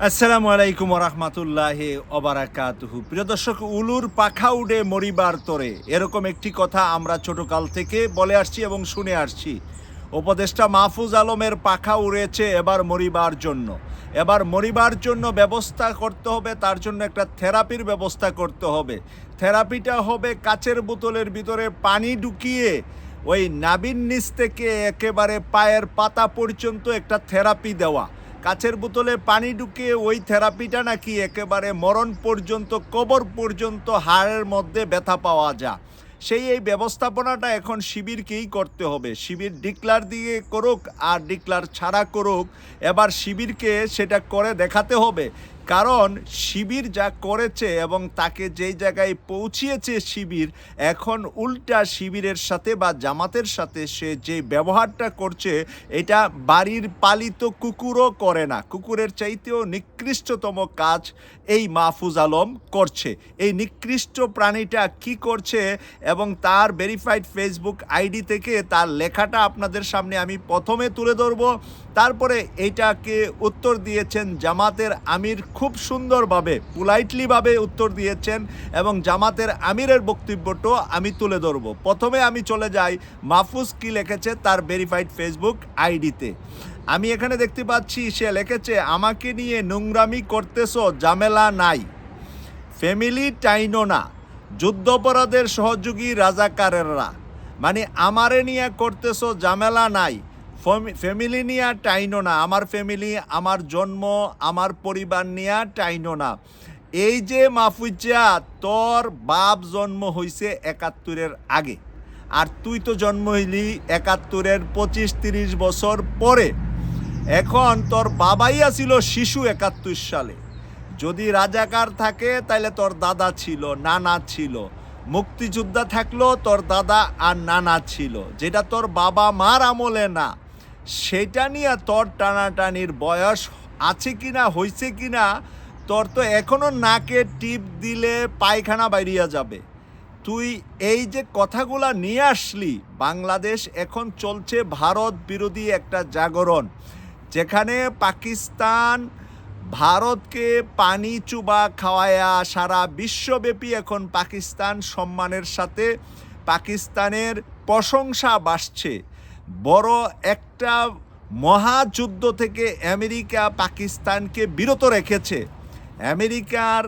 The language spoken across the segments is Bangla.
আসসালামু আলাইকুম রহমতুল্লাহ অবারাকাতুহু প্রিয় দর্শক, উলুর পাখা উড়ে মরিবার তরে। এরকম একটি কথা আমরা ছোটকাল থেকে বলে আসছি এবং শুনে আসছি। উপদেষ্টা মাহফুজ আলমের পাখা উড়েছে এবার মরিবার জন্য। এবার মরিবার জন্য ব্যবস্থা করতে হবে, তার জন্য একটা থেরাপির ব্যবস্থা করতে হবে। থেরাপিটা হবে কাচের বোতলের ভিতরে পানি ঢুকিয়ে ওই নাবিন নিচ থেকে একেবারে পায়ের পাতা পর্যন্ত একটা থেরাপি দেওয়া। কাছের বোতলে পানি ঢুকিয়ে ওই থেরাপিটা নাকি একেবারে মরণ পর্যন্ত, কবর পর্যন্ত হাড়ের মধ্যে ব্যথা পাওয়া যায় সেই এই ব্যবস্থাপনাটা এখন শিবিরকেই করতে হবে। শিবির ডিক্লার দিয়ে করুক আর ডিক্লার ছাড়া করুক, এবার শিবিরকে সেটা করে দেখাতে হবে। কারণ শিবির যা করেছে এবং তাকে যেই জায়গায় পৌঁছিয়েছে শিবির, এখন উল্টা শিবিরের সাথে বা জামাতের সাথে সে যে ব্যবহারটা করছে, এটা বাড়ির পালিত কুকুরও করে না। কুকুরের চাইতেও নিকৃষ্টতম কাজ এই মাহফুজ আলম করছে। এই নিকৃষ্ট প্রাণীটা কি করছে এবং তার ভেরিফাইড ফেসবুক আইডি থেকে তার লেখাটা আপনাদের সামনে আমি প্রথমে তুলে ধরবো। তারপরে এইটাকে উত্তর দিয়েছেন জামাতের আমির খুব সুন্দরভাবে, পোলাইটলিভাবে উত্তর দিয়েছেন এবং জামাতের আমিরের বক্তব্যটাও আমি তুলে ধরবো। প্রথমে আমি চলে যাই, মাহফুজ কি লিখেছে তার ভেরিফাইড ফেসবুক আইডিতে। আমি এখানে দেখতে পাচ্ছি, সে লিখেছে, আমাকে নিয়ে নোংরামি করতেছ জামেলা নাই। ফ্যামিলি টাইনো না। যুদ্ধপরাধের সহযোগী রাজাকারেররা। মানে আমারে নিয়ে করতেছো জামেলা নাই। ফ্যামিলি নিয়ে টাইনো না। আমার ফ্যামিলি, আমার জন্ম, আমার পরিবার নিয়ে টাইনো না। এই যে মাহফুজা তোর বাপ জন্ম হইছে একাত্তরের আগে। আর তুই তো জন্ম হইলি একাত্তরের পঁচিশ তিরিশ বছর পরে। এখন তোর বাবাই ছিল শিশু একাত্তর সালে। যদি রাজাকার থাকে তাহলে তোর দাদা ছিল, নানা ছিল। মুক্তিযোদ্ধা থাকল তোর দাদা আর নানা ছিল। যেটা তোর বাবা মার আমলে না। সেটা নিয়ে তোর টানাটানির বয়স আছে কিনা হয়েছে কি না তোর তো এখনও নাকে টিপ দিলে পায়খানা বাইরিয়া যাবে। তুই এই যে কথাগুলা নিয়ে আসলি, বাংলাদেশ এখন চলছে ভারত বিরোধী একটা জাগরণ, যেখানে পাকিস্তান ভারতকে পানি চুবা খাওয়ায়া সারা বিশ্বব্যাপী এখন পাকিস্তান সম্মানের সাথে পাকিস্তানের প্রশংসা বাসছে বড় একটা মহাযুদ্ধ থেকে আমেরিকা পাকিস্তানকে বিরত রেখেছে। আমেরিকার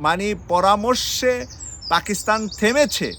মানে পরামর্শে পাকিস্তান থেমেছে।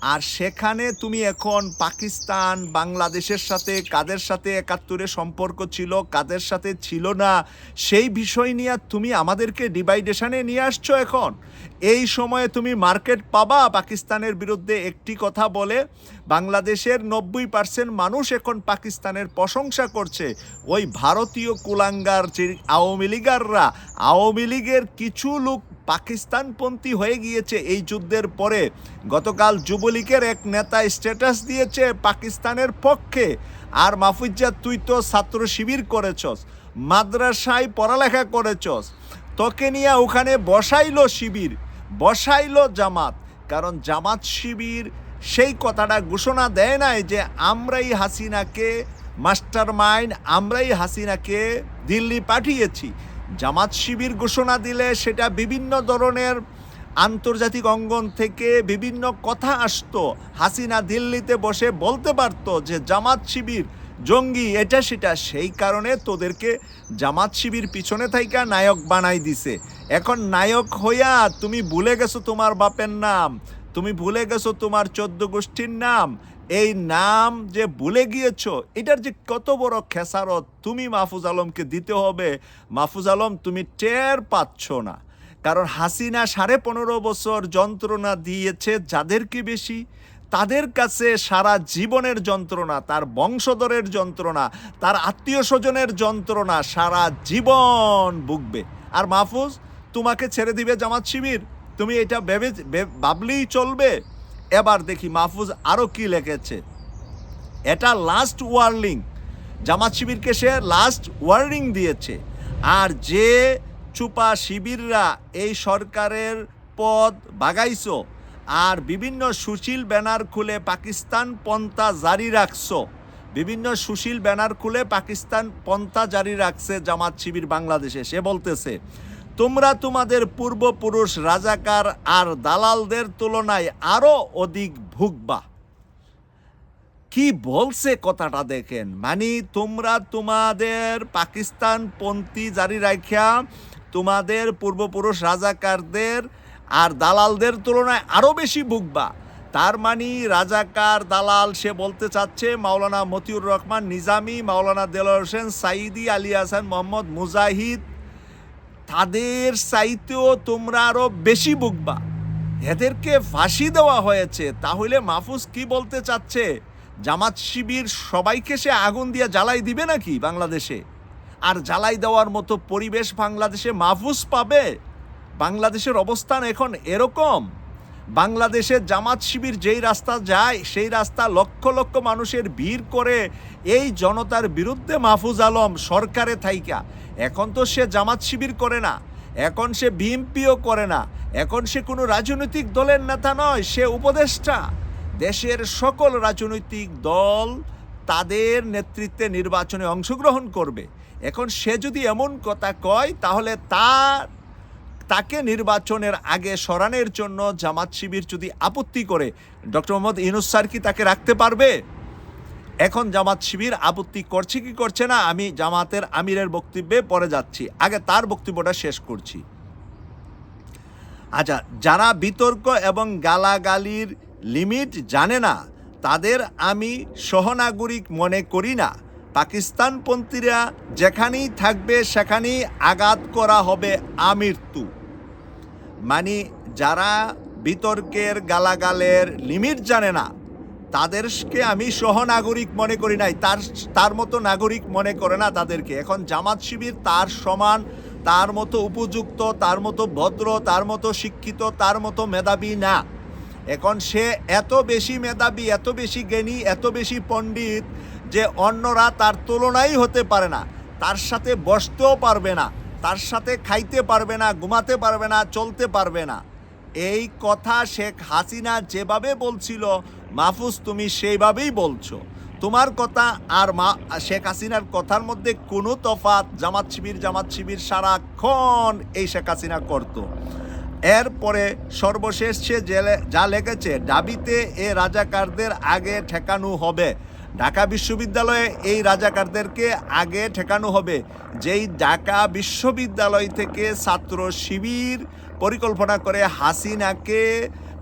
আর সেখানে তুমি এখন পাকিস্তান, বাংলাদেশের সাথে, কাদের সাথে একাত্তরে সম্পর্ক ছিল, কাদের সাথে ছিল না, সেই বিষয় নিয়ে তুমি আমাদেরকে ডিভাইডেশনে নিয়ে আসছো এখন। এই সময়ে তুমি মার্কেট পাবা পাকিস্তানের বিরুদ্ধে একটি কথা বলে বাংলাদেশের নব্বই পার্সেন্ট মানুষ এখন পাকিস্তানের প্রশংসা করছে। ওই ভারতীয় কুলাঙ্গার যে আওয়ামী লীগাররা, আওয়ামী লীগের কিছু লোক পাকিস্তানপন্থী হয়ে গিয়েছে এই যুদ্ধের পরে। গতকাল যুবলীগের এক নেতা স্ট্যাটাস দিয়েছে পাকিস্তানের পক্ষে। আর মাহফুজা, তুই তো ছাত্র শিবির করেছস, মাদ্রাসায় পড়ালেখা করেছস। তোকে নিয়ে ওখানে বসাইলো শিবির, বসাইলো জামাত। কারণ জামাত শিবির সেই কথাটা ঘোষণা দেয় নাই যে আমরাই হাসিনাকে মাস্টার মাইন্ড আমরাই হাসিনাকে দিল্লি পাঠিয়েছি। জামাত শিবির ঘোষণা দিলে সেটা বিভিন্ন ধরনের আন্তর্জাতিক অঙ্গন থেকে বিভিন্ন কথা আসতো। হাসিনা দিল্লিতে বসে বলতে পারতো যে, জামাত শিবির, জঙ্গি, এটা, সেটা, সেই কারণে তোদেরকে জামাত শিবির পিছনে থাইকা নায়ক বানাই দিছে। এখন নায়ক হইয়া তুমি ভুলে গেছো তোমার বাপের নাম। তুমি ভুলে গেছো তোমার চোদ্দ গোষ্ঠীর নাম। এই নাম যে ভুলে গিয়েছো, এটার যে কত বড় খেসারত তুমি মাহফুজ আলমকে দিতে হবে, মাহফুজ আলম তুমি টের পাচ্ছ না। কারণ হাসিনা সাড়ে পনেরো বছর যন্ত্রণা দিয়েছে যাদেরকে বেশি? তাদের কাছে সারা জীবনের যন্ত্রণা, তার বংশধরের যন্ত্রণা, তার আত্মীয় স্বজনের যন্ত্রণা সারা জীবন ভুগবে। আর মাহফুজ, তোমাকে ছেড়ে দিবে জামাত শিবির। তুমি এটা ভেবে ভাবলেই চলবে। এবার দেখি মাহফুজ আরও কি লিখেছে। এটা লাস্ট ওয়ার্নিং জামাত শিবিরকে সে লাস্ট ওয়ার্নিং দিয়েছে। আর যে চুপা শিবিররা এই সরকারের পদ বাগাইছো আর বিভিন্ন সুশীল ব্যানার খুলে পাকিস্তান পন্থা জারি রাখছো, বিভিন্ন সুশীল ব্যানার খুলে পাকিস্তান পন্থা জারি রাখছে জামাত শিবির বাংলাদেশে, সে বলতেছে। তোমরা তোমাদের পূর্বপুরুষ রাজাকার আর দালালদের তুলনায় আরও অধিক ভুগবা। কি বলছে কথাটা দেখেন? মানে তোমরা তোমাদের পাকিস্তান পন্থী জারি রাখিয়া তোমাদের পূর্বপুরুষ রাজাকারদের আর দালালদের তুলনায় আরও বেশি ভুগবা। তার মানে রাজাকার দালাল সে বলতে চাচ্ছে মাওলানা মতিউর রহমান নিজামি, মাওলানা দেলোয়ার হোসেন সাইদি, আলী হাসান মোহাম্মদ মুজাহিদ তাদের চাইতেও তোমরা আরও বেশি বুকবা এদেরকে ফাঁসি দেওয়া হয়েছে। তাহলে মাহফুজ কি বলতে চাচ্ছে? জামাত শিবির সবাইকে সে আগুন দিয়ে জ্বালাই দিবে নাকি বাংলাদেশে? আর জ্বালাই দেওয়ার মতো পরিবেশ বাংলাদেশে মাহফুজ পাবে? বাংলাদেশের অবস্থান এখন এরকম। বাংলাদেশের জামাত শিবির যেই রাস্তা যায়, সেই রাস্তা লক্ষ লক্ষ মানুষের ভিড় করে এই জনতার বিরুদ্ধে মাহফুজ আলম সরকারে থাইকা। এখন তো সে জামাত শিবির করে না, এখন সে বিএমপিও করে না, এখন সে কোনো রাজনৈতিক দলের নেতা নয়, সে উপদেষ্টা। দেশের সকল রাজনৈতিক দল তাদের নেতৃত্বে নির্বাচনে অংশগ্রহণ করবে। এখন সে যদি এমন কথা কয়, তাহলে তার তাকে নির্বাচনের আগে সরানোর জন্য জামাত শিবির যদি আপত্তি করে, ডক্টর মোহাম্মদ ইনুস স্যার কি তাকে রাখতে পারবে? এখন জামাত শিবির আপত্তি করছে কি করছে না, আমি জামাতের আমিরের বক্তব্যে পরে যাচ্ছি। আগে তার বক্তব্যটা শেষ করছি। আচ্ছা যারা বিতর্ক এবং গালাগালির লিমিট জানে না, তাদের আমি সহনাগরিক মনে করি না। পাকিস্তানপন্থীরা যেখানেই থাকবে, সেখানেই আঘাত করা হবে আমৃত্যু। মানে যারা বিতর্কের গালাগালের লিমিট জানে না, তাদেরকে আমি সহনাগরিক মনে করি নাই, তার তার মতো নাগরিক মনে করে না তাদেরকে। এখন জামাত শিবির তার সমান, তার মতো উপযুক্ত, তার মতো ভদ্র, তার মতো শিক্ষিত, তার মতো মেধাবী না। এখন সে এত বেশি মেধাবী, এত বেশি জ্ঞানী, এত বেশি পণ্ডিত যে অন্যরা তার তুলনাই হতে পারে না। তার সাথে বসতেও পারবে না, তার সাথে খাইতে পারবে না, ঘুমাতে পারবে না, চলতে পারবে না। এই কথা শেখ হাসিনা যেভাবে বলছিল, মাহফুজ, তুমি সেইভাবেই বলছো। তোমার কথা আর মা, শেখ হাসিনার কথার মধ্যে কোনো তফাত জামাত শিবির জামাত শিবির সারাক্ষণ এই শেখ হাসিনা করতো। এরপরে সর্বশেষ সে জেলে, যা লেগেছে দাবিতে এ রাজাকারদের আগে ঠেকানো হবে। ঢাকা বিশ্ববিদ্যালয়ে এই রাজাকারদেরকে আগে ঠেকানো হবে। যেই ঢাকা বিশ্ববিদ্যালয় থেকে ছাত্র শিবির পরিকল্পনা করে হাসিনাকে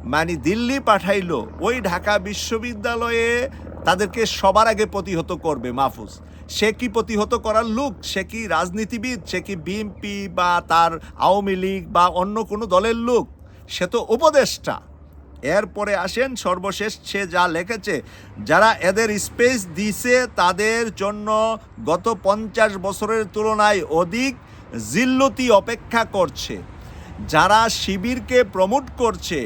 মানে দিল্লি পাঠাইলো, ওই ঢাকা বিশ্ববিদ্যালয়ে তাদেরকে সবার আগে প্রতিহত করবে মাহফুজ। সে কি প্রতিহত করার লোক? সে কি রাজনীতিবিদ? সে কি বিএনপি বা তার আওয়ামী লীগ বা অন্য কোনো দলের লোক? সে তো উপদেষ্টা। এরপরে আসেন সর্বশেষ সে যা লিখেছে। যারা এদের স্পেস দিছে, তাদের জন্য গত পঞ্চাশ বছরের তুলনায় অধিক জিল্লতি অপেক্ষা করছে। যারা শিবিরকে প্রমোট করছে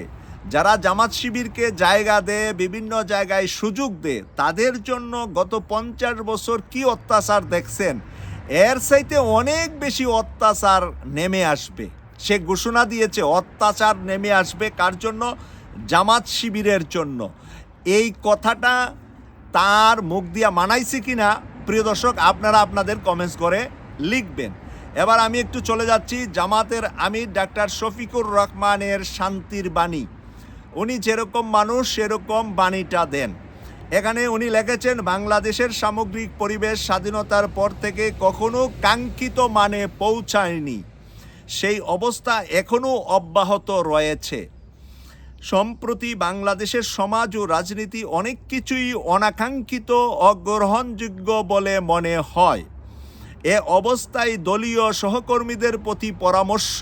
যারা জামাত শিবিরকে জায়গা দেয়, বিভিন্ন জায়গায় সুযোগ দেয়, তাদের জন্য গত পঞ্চাশ বছর কি অত্যাচার দেখছেন? এর চাইতে অনেক বেশি অত্যাচার নেমে আসবে। সে ঘোষণা দিয়েছে অত্যাচার নেমে আসবে কার জন্য? জামাত শিবিরের জন্য। এই কথাটা তার মুখ দিয়া মানাইছে কিনা, প্রিয় দর্শক, আপনারা আপনাদের কমেন্টস করে লিখবেন। এবার আমি একটু চলে যাচ্ছি জামাতের আমির ডাক্তার শফিকুর রহমানের শান্তির বাণী। উনি যেরকম মানুষ, সেরকম বাণীটা দেন। এখানে উনি লিখেছেন, বাংলাদেশের সামগ্রিক পরিবেশ স্বাধীনতার পর থেকে কখনো কাঙ্ক্ষিত মানে পৌঁছায়নি। সেই অবস্থা এখনও অব্যাহত রয়েছে। সম্প্রতি বাংলাদেশের সমাজ ও রাজনীতি অনেক কিছুই অনাকাঙ্ক্ষিত, অগ্রহণযোগ্য বলে মনে হয়। এ অবস্থায় দলীয় সহকর্মীদের প্রতি পরামর্শ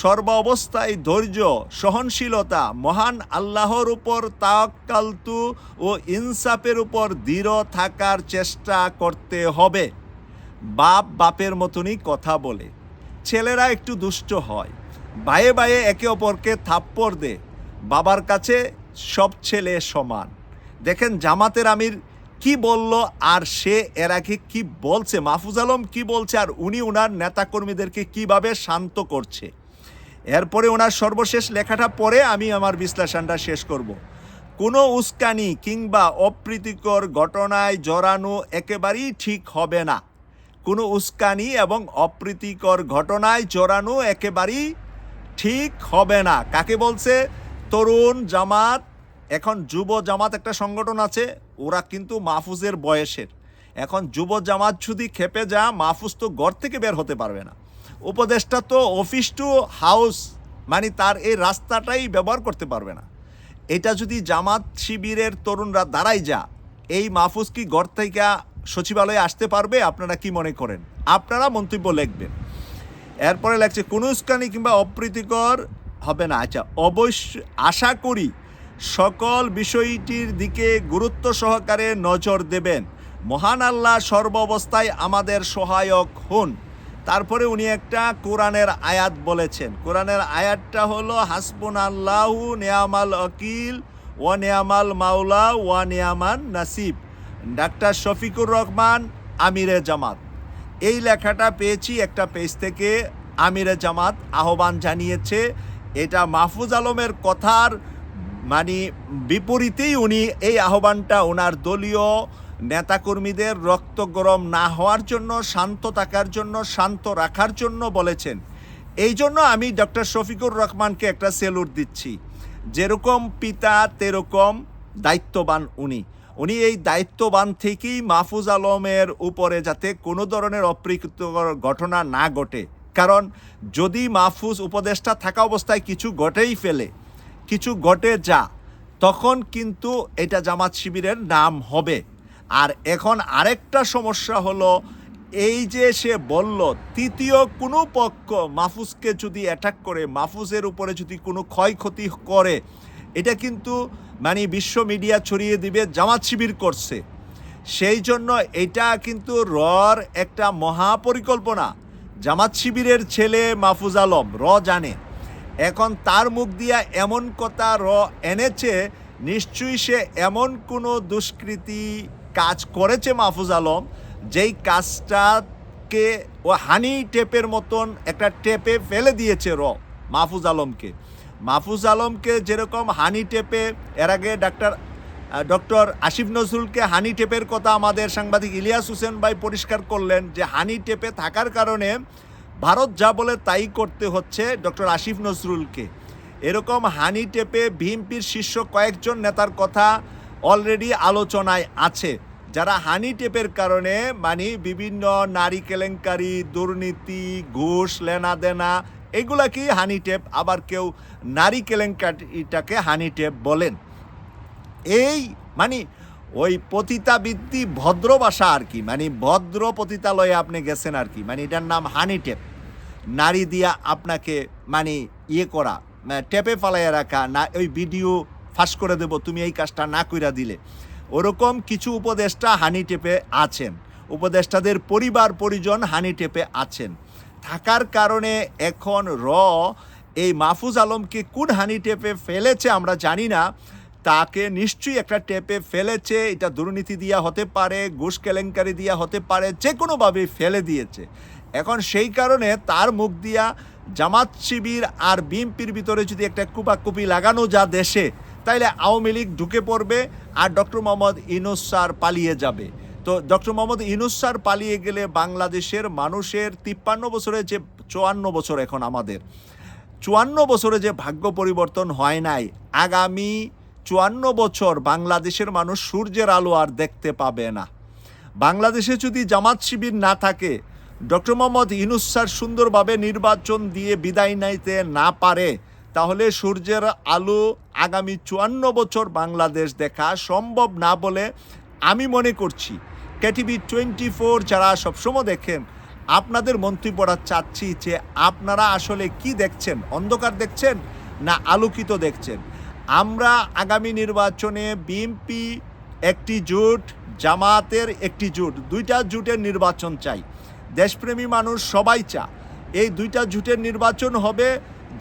সর্ব অবস্থায় ধৈর্য, সহনশীলতা, মহান আল্লাহর উপর তাওয়াক্কালতু ও ইনসাফের উপর দৃঢ় থাকার চেষ্টা করতে হবে। বাপ বাপের মতনই কথা বলে। ছেলেরা একটু দুষ্ট হয়। বায়ে বায়ে একে অপরকে থাপ্পড় দে বাবার কাছে সব ছেলে সমান। দেখেন জামাতের আমির কি বলল আর সে এর আগে কি বলছে? মাহফুজ আলম কি বলছে আর উনি ওনার নেতাকর্মীদেরকে কীভাবে শান্ত করছে? এরপরে ওনার সর্বশেষ লেখাটা পরে আমি আমার বিশ্লেষণটা শেষ করব। কোনো উস্কানি কিংবা অপ্রীতিকর ঘটনায় জড়ানো একেবারেই ঠিক হবে না। কোনো উস্কানি এবং অপ্রীতিকর ঘটনায় জড়ানো একেবারেই ঠিক হবে না। কাকে বলছে? তরুণ জামাত, এখন যুব জামাত একটা সংগঠন আছে, ওরা কিন্তু মাহফুজের বয়সের। এখন যুব জামাত যদি খেপে যা মাহফুজ তো ঘর থেকে বের হতে পারবে না। উপদেষ্টা তো অফিস টু হাউস মানে তার এই রাস্তাটাই ব্যবহার করতে পারবে না। এটা যদি জামাত শিবিরের তরুণরা দাঁড়াই যা, এই মাহফুজ কি ঘর থেকে সচিবালয়ে আসতে পারবে? আপনারা কি মনে করেন? আপনারা মন্তব্য লিখবেন। এরপরে লাগছে কোনো উস্কানি কিংবা অপ্রীতিকর হবে না। আচ্ছা অবশ্য আশা করি সকল বিষয়টির দিকে গুরুত্ব সহকারে নজর দেবেন। মহান আল্লাহ সর্বাবস্থায় আমাদের সহায়ক হন। তারপরে উনি একটা কোরআনের আয়াত বলেছেন। কোরআনের আয়াতটা হলো হাসবুন আল্লাহু নেয়ামাল অকিল ও নেয়ামাল মাওলা ওয়া নেয়ামান নাসিব। ডাক্তার শফিকুর রহমান, আমিরে জামাত। এই লেখাটা পেয়েছি একটা পেজ থেকে, আমিরে জামাত আহ্বান জানিয়েছে। এটা মাহফুজ আলমের কথার মানে বিপরীতেই উনি এই আহ্বানটা ওনার দলীয় নেতাকর্মীদের রক্ত গরম না হওয়ার জন্য, শান্ত থাকার জন্য, শান্ত রাখার জন্য বলেছেন। এই জন্য আমি ডক্টর শফিকুর রহমানকে একটা সেলুট দিচ্ছি। যেরকম পিতা, তেরকম দায়িত্ববান উনি। উনি এই দায়িত্ববান থেকেই মাহফুজ আলমের উপরে যাতে কোনো ধরনের অপ্রীতিকর ঘটনা না ঘটে। কারণ যদি মাহফুজ উপদেষ্টা থাকা অবস্থায় কিছু ঘটেই ফেলে, কিছু ঘটে যা, তখন কিন্তু এটা জামাত শিবিরের নাম হবে। আর এখন আরেকটা সমস্যা হলো, এই যে সে বলল, তৃতীয় কোনো পক্ষ মাহফুজকে যদি অ্যাটাক করে, মাহফুজের উপরে যদি কোনো ক্ষয়ক্ষতি করে, এটা কিন্তু মানে বিশ্ব মিডিয়া ছড়িয়ে দিবে, জামাত শিবির করছে। সেই জন্য এটা কিন্তু রর একটা মহাপরিকল্পনা। জামাত শিবিরের ছেলে মাহফুজ আলম, র জানে। এখন তার মুখ দিয়া এমন কথা র এনেছে, নিশ্চয়ই সে এমন কোনো দুষ্কৃতি কাজ করেছে মাহফুজ আলম, যেই কাজটাকে ও হানি টেপের মতন একটা টেপে ফেলে দিয়েছে র, মাহফুজ আলমকে। মাহফুজ আলমকে যেরকম হানি টেপে, এর আগে ডাক্তার ডক্টর আসিফ নজরুলকে হানি টেপের কথা আমাদের সাংবাদিক ইলিয়াস হোসেন ভাই পরিষ্কার করলেন যে হানি টেপে থাকার কারণে ভারত যা বলে তাই করতে হচ্ছে ডক্টর আসিফ নজরুলকে। এরকম হানি টেপে বিএনপির শীর্ষ কয়েকজন নেতার কথা অলরেডি আলোচনায় আছে। যারা হানি টেপের কারণে মানে বিভিন্ন নারী কেলেঙ্কারি, দুর্নীতি, ঘুষ লেনা দেনা এগুলা কি হানি টেপ? আবার কেউ নারী কেলেঙ্কারিটাকে হানি টেপ বলেন। এই মানে ওই পতিতাবৃত্তি ভদ্র আর কি মানে ভদ্র পতিতালয়ে আপনি গেছেন আর কি মানে এটার নাম হানি টেপ। নারী দিয়া আপনাকে মানে ইয়ে করা মানে টেপে ফালাইয়া রাখা, না, ওই ভিডিও ফাঁস করে দেব, তুমি এই কাজটা না কইরা দিলে। ওরকম কিছু উপদেষ্টা হানি টেপে আছেন। উপদেষ্টাদের পরিবার পরিজন হানি টেপে আছেন। থাকার কারণে এখন র, এই মাহফুজ আলমকে কোন হানি টেপে ফেলেছে আমরা জানি না। তাকে নিশ্চয়ই একটা টেপে ফেলেছে, এটা দুর্নীতি দিয়া হতে পারে, ঘুষ কেলেঙ্কারি দিয়া হতে পারে, যে কোনোভাবে ফেলে দিয়েছে। এখন সেই কারণে তার মুখ দিয়া জামাত শিবির আর বিএনপির ভিতরে যদি একটা কুপাকুপি লাগানো যা দেশে তাইলে আওয়ামী লীগ ঢুকে পড়বে আর ডক্টর মোহাম্মদ ইনুস স্যার পালিয়ে যাবে। তো ডক্টর মোহাম্মদ ইনুস স্যার পালিয়ে গেলে বাংলাদেশের মানুষের তিপ্পান্ন বছরে যে, চুয়ান্ন বছর এখন আমাদের, চুয়ান্ন বছরে যে ভাগ্য পরিবর্তন হয় নাই, আগামী চুয়ান্ন বছর বাংলাদেশের মানুষ সূর্যের আলো আর দেখতে পাবে না। বাংলাদেশে যদি জামাত শিবির না থাকে, ডক্টর মোহাম্মদ ইনুস স্যার সুন্দরভাবে নির্বাচন দিয়ে বিদায় নাইতে না পারে, তাহলে সূর্যের আলো আগামী চুয়ান্ন বছর বাংলাদেশ দেখা সম্ভব না বলে আমি মনে করছি। কেটিভি টোয়েন্টি ফোর যারা সবসময় দেখেন, আপনাদের মন্তব্যটা চাচ্ছি যে আপনারা আসলে কি দেখছেন? অন্ধকার দেখছেন না আলোকিত দেখছেন? আমরা আগামী নির্বাচনে বিএনপি একটি জোট জামাতের একটি জোট, দুইটা জোটের নির্বাচন চাই। দেশপ্রেমী মানুষ সবাই চা। এই দুইটা জোটের নির্বাচন হবে,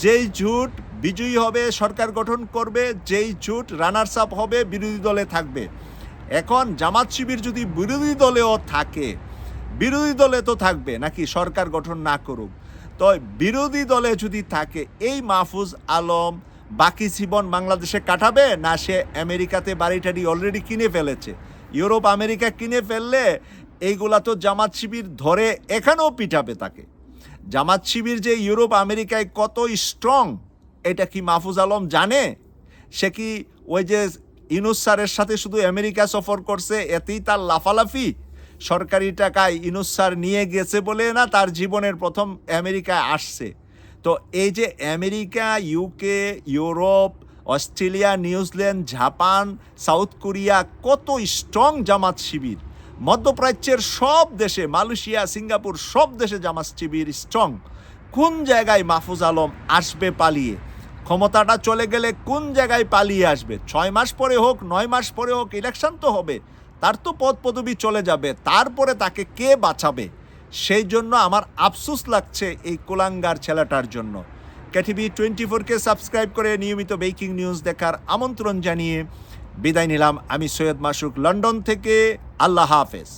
যেই জোট বিজয়ী হবে, সরকার গঠন করবে, যেই জোট রানার্স আপ হবে, বিরোধী দলে থাকবে। এখন জামাত শিবির যদি বিরোধী দলেও থাকে, বিরোধী দলে তো থাকবে, নাকি সরকার গঠন না করুক? তো বিরোধী দলে যদি থাকে, এই মাহফুজ আলম বাকি জীবন বাংলাদেশে কাটাবে, না সে আমেরিকাতে বাড়ি টাড়ি অলরেডি কিনে ফেলেছে? ইউরোপ, আমেরিকা কিনে ফেললে এইগুলা তো জামাত শিবির ধরে এখানেও পিটাবে তাকে। জামাত শিবির যে ইউরোপ, আমেরিকায় কত স্ট্রং এটা কি মাহফুজ আলম জানে? সে কি ওই যে ইনুস স্যারের সাথে শুধু আমেরিকা সফর করছে, এতেই তার লাফালাফি? সরকারি টাকায় ইনুস স্যার নিয়ে গেছে বলে না তার জীবনের প্রথম আমেরিকায় আসছে? তো এই যে America UK Europe, Australia, New Zealand, Japan, South Korea, কত স্ট্রং জামাত শিবির। মধ্যপ্রাচ্যের সব দেশে, মালয়েশিয়া, সিঙ্গাপুর, সব দেশে জামাত শিবির স্ট্রং। কোন জায়গায় মাহফুজ আলম আসবে পালিয়ে? ক্ষমতাটা চলে গেলে কোন জায়গায় পালিয়ে আসবে? ছয় মাস পরে হোক, নয় মাস পরে হোক ইলেকশন তো হবে। তার তো পদ পদবি চলে যাবে। তারপরে তাকে কে বাঁচাবে? সেই জন্য আমার আফসোস লাগছে এই কুলাঙ্গার ছেলেটার জন্য। কেটিভি টোয়েন্টি ফোরকে সাবস্ক্রাইব করে নিয়মিত বেকিং নিউজ দেখার আমন্ত্রণ জানিয়ে বিদায় নিলাম। আমি সৈয়দ মাসুক, লন্ডন থেকে। আল্লাহ হাফেজ।